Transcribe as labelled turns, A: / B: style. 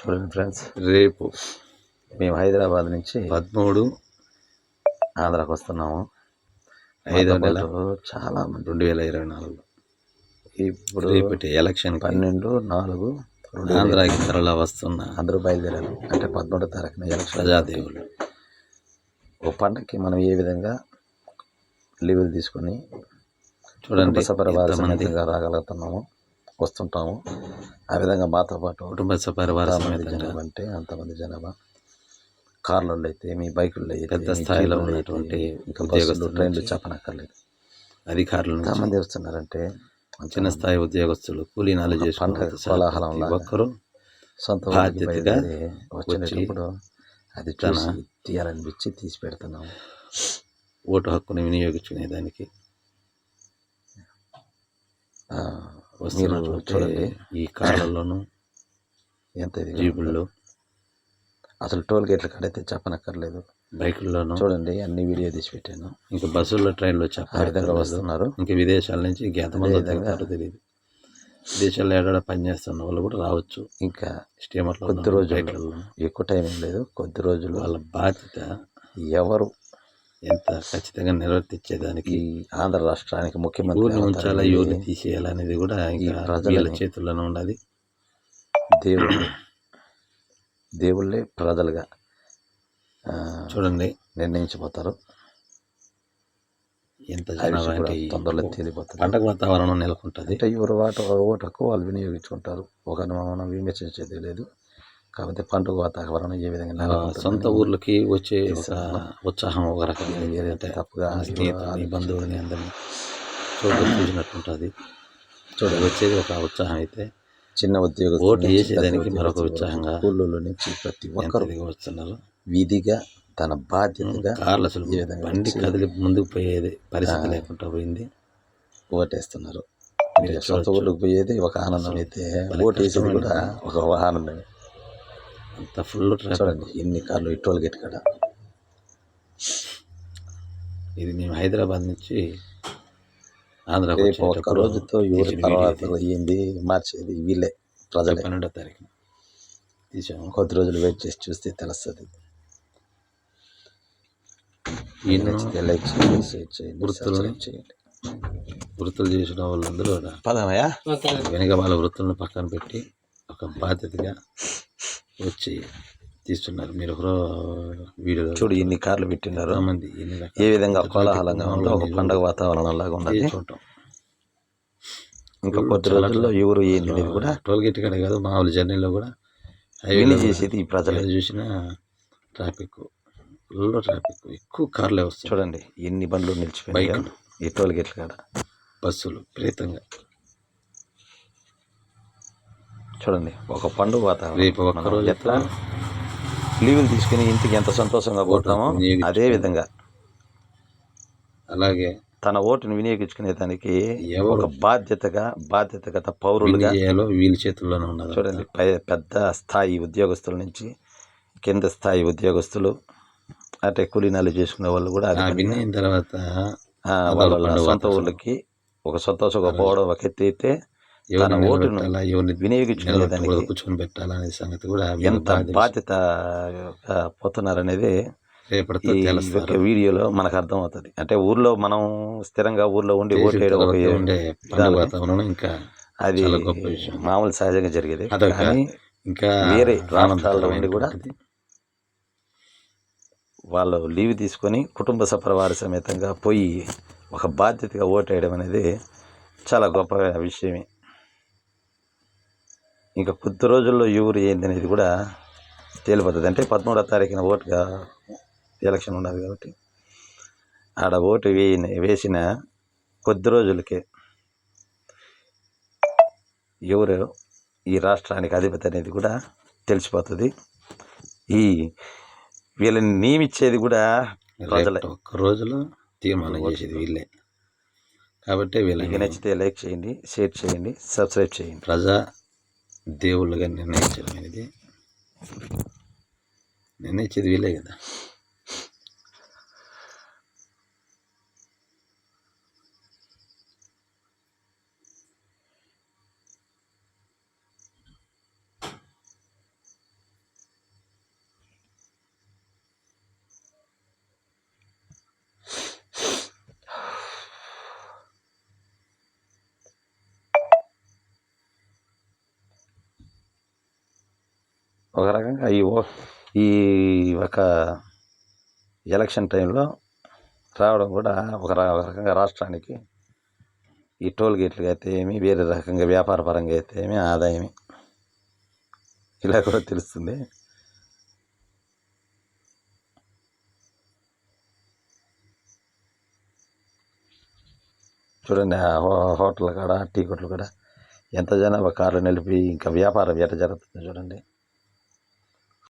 A: చూడండి ఫ్రెండ్స్.
B: రేపు
A: మేము హైదరాబాద్ నుంచి
B: పదమూడు
A: ఆంధ్రాకి వస్తున్నాము.
B: ఐదో నెల.
A: పాటు చాలా మంది
B: రెండు వేల ఇరవై నాలుగు
A: ఇప్పుడు
B: రేపటి ఎలక్షన్
A: పన్నెండు నాలుగు రెండు
B: ఆంధ్రాకి తరలా వస్తున్న
A: అందరూ బయలుదేరారు. అంటే పదమూడో తారీఖున ఎలక్షన్
B: ప్రజాదేవులు.
A: ఓ పండగకి మనం ఏ విధంగా లీవులు తీసుకొని
B: చూడండి
A: సమేతంగా రాగలుగుతున్నాము? వస్తుంటాము. ఆ విధంగా మాతో పాటు
B: కుటుంబ
A: అంటే అంతమంది జనాభా. కార్లలో అయితే మీ బైకుల్లో అయితే
B: పెద్ద స్థాయిలో ఉన్నటువంటి
A: ఇంకా బస్సులు ట్రైన్లు చెప్పనక్కర్లేదు.
B: అధికారుల
A: ఎంతమంది వస్తున్నారంటే
B: చిన్న స్థాయి ఉద్యోగస్తులు కూలీ నాలు చేసుకుంటారు ఒక్కరు
A: సొంత
B: బాధ్యతగా
A: వచ్చినప్పుడు అది చూసి తీయాలనిపించి తీసి పెడుతున్నాము
B: ఓటు హక్కును వినియోగించుకునే దానికి
A: ఆ, మీరు చూడండి.
B: ఈ కార్లలోను
A: ఎంత ఇది
B: జీపుల్లో
A: అసలు టోల్ గేట్ల కాడైతే చెప్పనక్కర్లేదు.
B: బైకుల్లోను
A: చూడండి అన్ని వీడియో తీసి పెట్టాను
B: ఇంకా బస్సుల్లో ట్రైన్లో
A: ఆ విధంగా వస్తున్నారు.
B: ఇంకా విదేశాల నుంచి ఇంకెంతమంది వస్తారో తెలియదు. విదేశాల్లో ఏడాడ పనిచేస్తున్న వాళ్ళు కూడా రావచ్చు.
A: ఇంకా
B: స్టీమర్లో
A: కొద్ది
B: బైకుల్లో.
A: ఎక్కువ టైం ఏం లేదు. కొద్ది రోజులు
B: వాళ్ళ బాధ్యత
A: ఎవరు
B: ఎంత ఖచ్చితంగా నిర్వర్తించేదానికి
A: ఆంధ్ర రాష్ట్రానికి ముఖ్యమంత్రి
B: ఊరిని ఉంచాలా తీసేయాలనేది కూడా ఇంకా వీళ్ళ చేతుల్లోనే ఉన్నది
A: దేవుళ్ళు దేవుళ్ళే ప్రజలుగా
B: చూడండి.
A: నిర్ణయించిపోతారు
B: ఎంత
A: తొందరలో తేలిపోతుంది
B: పండగ వాతావరణం నెలకొంటుంది.
A: అంటే ఎవరు వాట ఓటు హక్కు వాళ్ళు వినియోగించుకుంటారు. ఒకరిని మనం విమర్శించేది లేదు. కాకపోతే పండుగ వాతావరణం ఏ విధంగా
B: సొంత ఊర్లకి వచ్చే ఉత్సాహం ఒక రకమైన
A: వేరే తప్పుగా
B: బంధువులని అందరినీ చూడ చూసినట్టుంటుంది. చూడ వచ్చేది ఒక ఉత్సాహం అయితే
A: చిన్న ఉద్యోగం
B: ఓటు వేసేదానికి మరొక ఉత్సాహంగా
A: స్కూళ్ళలో నుంచి ప్రతి ఒక్కరు
B: వస్తున్నారు?
A: విధిగా తన బాధ్యతగా
B: కార్లు అసలు బండి కదిలి ముందుకు పోయేది పరిస్థితి లేకుండా పోయింది.
A: ఓటేస్తున్నారు. సొంత ఊళ్ళకి పోయేది ఒక ఆనందం అయితే ఓటు వేసేది కూడా ఒక ఆనందమే.
B: అంత ఫుల్
A: చూడండి ఎన్ని కార్లు ఈ టోల్ గేట్ కాడ.
B: ఇది మేము హైదరాబాద్ నుంచి ఆంధ్రాకి
A: ఒక్క రోజుతో ఎవరు తర్వాత. అయ్యింది మార్చేది వీళ్ళే ప్రజలే.
B: పన్నెండో తారీఖు తీసాము
A: కొద్ది రోజులు వెయిట్ చేసి చూస్తే తెలుస్తుంది. లైక్ చేయండి
B: వృత్తులు చేసిన వాళ్ళందరూ కూడా
A: పదమయ్యా
B: వెనక వాళ్ళ వృత్తులను పక్కన పెట్టి ఒక బాధ్యతగా వచ్చి తీస్తున్నారు. మీరు వీడియో
A: చూడు ఎన్ని కార్లు పెట్టినారు.
B: మంది
A: ఏ విధంగా కోలాహలంగా ఉందో ఒక పండగ వాతావరణం లాగా ఉన్నది.
B: చూడటం
A: ఇంకా కొద్ది రోజుల్లో ఎవరు అనేది కూడా
B: టోల్ గేట్ కాడే కాదు మామూలు జర్నీలో కూడా
A: విని
B: హైవేలో
A: చేసేది ఈ ప్రజలే.
B: చూసినా ట్రాఫిక్ ఫుల్ ట్రాఫిక్ ఎక్కువ కార్లే వస్తాయి.
A: చూడండి ఎన్ని బండ్లు నిలిచిపోయినాయి
B: బైకులు.
A: ఈ టోల్ గేట్ల కాడ.
B: బస్సులు విపరీతంగా
A: చూడండి ఒక పండుగ వాతావరణం. ఎట్లా లీవులు తీసుకుని ఇంటికి ఎంత సంతోషంగా పోతామో అదే విధంగా.
B: అలాగే.
A: తన ఓటును వినియోగించుకునే దానికి ఒక బాధ్యతగా బాధ్యతగత పౌరులుగా
B: విని చేయాలో వీళ్ళ చేతుల్లోనే ఉన్నది
A: చూడండి పెద్ద స్థాయి ఉద్యోగస్తుల నుంచి కింద స్థాయి ఉద్యోగస్తులు అంటే కూలీనాలు చేసుకునే వాళ్ళు కూడా
B: తర్వాత
A: వాళ్ళ సొంత ఊళ్ళకి ఒక సంతోషంగా పోవడం ఒక ఎత్తి అయితే తన ఓటును వినియోగించుకునే
B: కూర్చొని పెట్టాలా అనే సంగతి కూడా
A: ఎంత
B: బాధ్యత.
A: పోతున్నారనేది
B: రేపటితో తెలుస్తారు.
A: వీడియోలో మనకు అర్థం అవుతుంది అంటే ఊర్లో మనం స్థిరంగా ఊర్లో ఉండి ఓటు వేయడం ఒక
B: తర్వాత ఉండే వాతావరణం ఇంకా
A: అది
B: చాలా గొప్ప విషయం.
A: మామూలు సహజంగా జరిగేది. కానీ
B: ఇంకా
A: వేరే రాష్ట్రాల్లో ఉండి కూడా. వాళ్ళు లీవ్ తీసుకొని కుటుంబ సపరివార సమేతంగా పోయి ఒక బాధ్యతగా ఓటు వేయడం అనేది చాలా గొప్ప విషయమే. ఇంకా కొద్ది రోజుల్లో ఎవరు ఏంది అనేది కూడా తేలిపోతుంది. అంటే పదమూడో తారీఖున ఓటుగా ఎలక్షన్ ఉన్నది కాబట్టి ఆడ ఓటు వేయని వేసిన కొద్ది రోజులకే ఎవరు ఈ రాష్ట్రానికి అధిపతి అనేది కూడా తెలిసిపోతుంది. ఈ వీళ్ళని నియమించేది కూడా ప్రజలే.
B: ఒక్క రోజులో తీర్మానం చేసేది వీళ్ళే. కాబట్టి
A: మీకు
B: వీళ్ళని
A: నచ్చితే లైక్ చేయండి షేర్ చేయండి సబ్స్క్రైబ్ చేయండి.
B: ప్రజా దేవుళ్ళుగా నిర్ణయించడం అనేది నిర్ణయించేది వీలే కదా.
A: ఒక రకంగా ఈ ఓ ఈ ఒక ఎలక్షన్ టైంలో రావడం కూడా ఒక ఒక రకంగా రాష్ట్రానికి ఈ టోల్ గేట్లుగా అయితే ఏమి వేరే రకంగా వ్యాపార పరంగా అయితే ఏమి ఆదాయమే. ఇలా కూడా తెలుస్తుంది. చూడండి ఆ హో- హోటల్ కూడా టీ కొట్లు కూడా ఎంత జనాభా కార్లు నిలిపి ఇంకా వ్యాపారం ఎట జరుగుతుందో చూడండి.